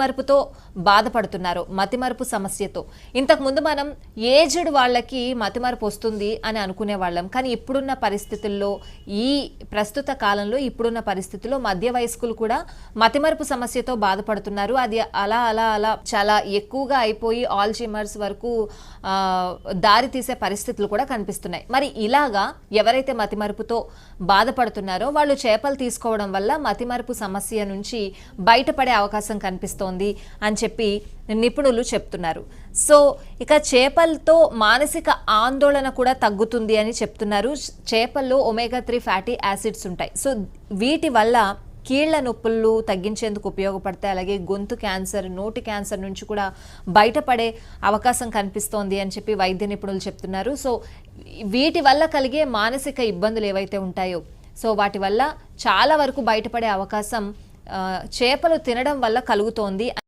మరుపుతో బాధపడుతున్నారు. మతిమరుపు సమస్యతో. ఇంతకు ముందు మనం ఏజ్డ్ వాళ్ళకి మతిమరుపు వస్తుంది అని అనుకునే వాళ్ళం. కానీ ఇప్పుడున్న పరిస్థితుల్లో ఈ ప్రస్తుత కాలంలో ఇప్పుడున్న పరిస్థితుల్లో మధ్య వయస్కులు కూడా మతిమరుపు సమస్యతో బాధపడుతున్నారు. అది అలా అలా అలా చాలా ఎక్కువగా అయిపోయి ఆల్జీమర్స్ వరకు దారి తీసే పరిస్థితులు కూడా కనిపిస్తున్నాయి. మరి ఇలాగా ఎవరైతే మతిమరుపుతో బాధపడుతున్నారో వాళ్ళు చేపలు తీసుకోవడం వల్ల మతిమరుపు సమస్య నుంచి బయటపడే అవకాశం కనిపిస్తుంది. అని చెప్పి నిపుణులు చెప్తున్నారు. సో ఇక చేపలతో మానసిక ఆందోళన కూడా తగ్గుతుంది అని చెప్తున్నారు. చేపల్లో ఒమేగా త్రీ ఫ్యాటీ యాసిడ్స్ ఉంటాయి. సో వీటి వల్ల కీళ్ళ నొప్పులు తగ్గించేందుకు ఉపయోగపడతాయి. అలాగే గొంతు క్యాన్సర్ నోటి క్యాన్సర్ నుంచి కూడా బయటపడే అవకాశం కనిపిస్తోంది అని చెప్పి వైద్య నిపుణులు చెప్తున్నారు. సో వీటి వల్ల కలిగే మానసిక ఇబ్బందులు ఏవైతే ఉంటాయో సో వాటి వల్ల చాలా వరకు బయటపడే అవకాశం చేపలు తినడం వల్ల కలుగుతోంది.